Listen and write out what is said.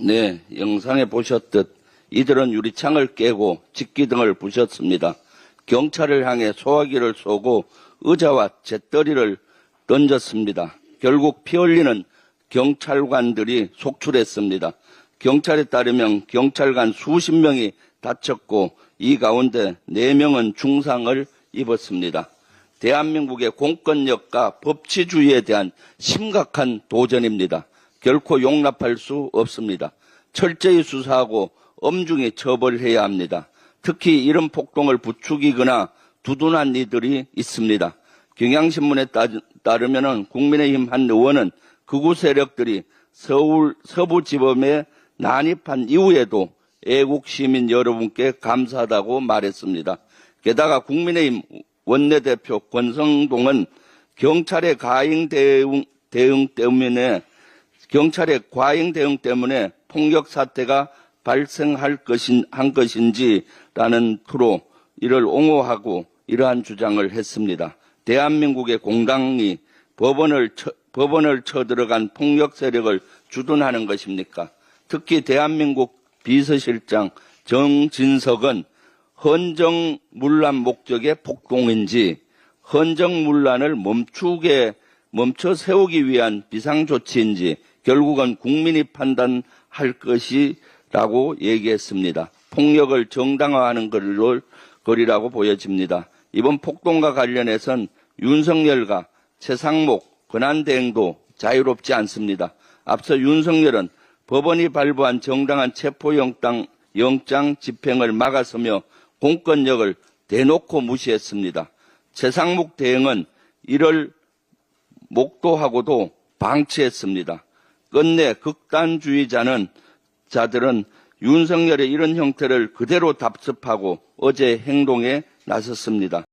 네, 영상에 보셨듯 이들은 유리창을 깨고 집기 등을 부셨습니다. 경찰을 향해 소화기를 쏘고 의자와 재떨이를 던졌습니다. 결국 피 흘리는 경찰관들이 속출했습니다. 경찰에 따르면 경찰관 수십 명이 다쳤고 이 가운데 네명은 중상을 입었습니다. 대한민국의 공권력과 법치주의에 대한 심각한 도전입니다. 결코 용납할 수 없습니다. 철저히 수사하고 엄중히 처벌해야 합니다. 특히 이런 폭동을 부추기거나 두둔한 이들이 있습니다. 경향신문에 따르면 국민의힘 한 의원은 극우 세력들이 서울 서부지법에 난입한 이후에도 애국 시민 여러분께 감사하다고 말했습니다. 게다가 국민의힘 원내대표 권성동은 경찰의 과잉 대응, 대응 때문에 경찰의 과잉 대응 때문에 폭력 사태가 발생할 것인 한 것인지라는 투로 이를 옹호하고 이러한 주장을 했습니다. 대한민국의 공당이 법원을 쳐, 법원을 쳐들어간 폭력 세력을 주둔하는 것입니까? 특히 대한민국 비서실장 정진석은 헌정문란 목적의 폭동인지 헌정문란을 멈추게 멈춰 세우기 위한 비상조치인지 결국은 국민이 판단할 것이라고 얘기했습니다. 폭력을 정당화하는 거리라고 보여집니다. 이번 폭동과 관련해선 윤석열과 최상목 권한대행도 자유롭지 않습니다. 앞서 윤석열은 법원이 발부한 정당한 체포영장 영장 집행을 막아서며 공권력을 대놓고 무시했습니다. 최상목 대행은 이를 목도하고도 방치했습니다. 끝내 극단주의자는 자들은 윤석열의 이런 형태를 그대로 답습하고 어제 행동에 나섰습니다.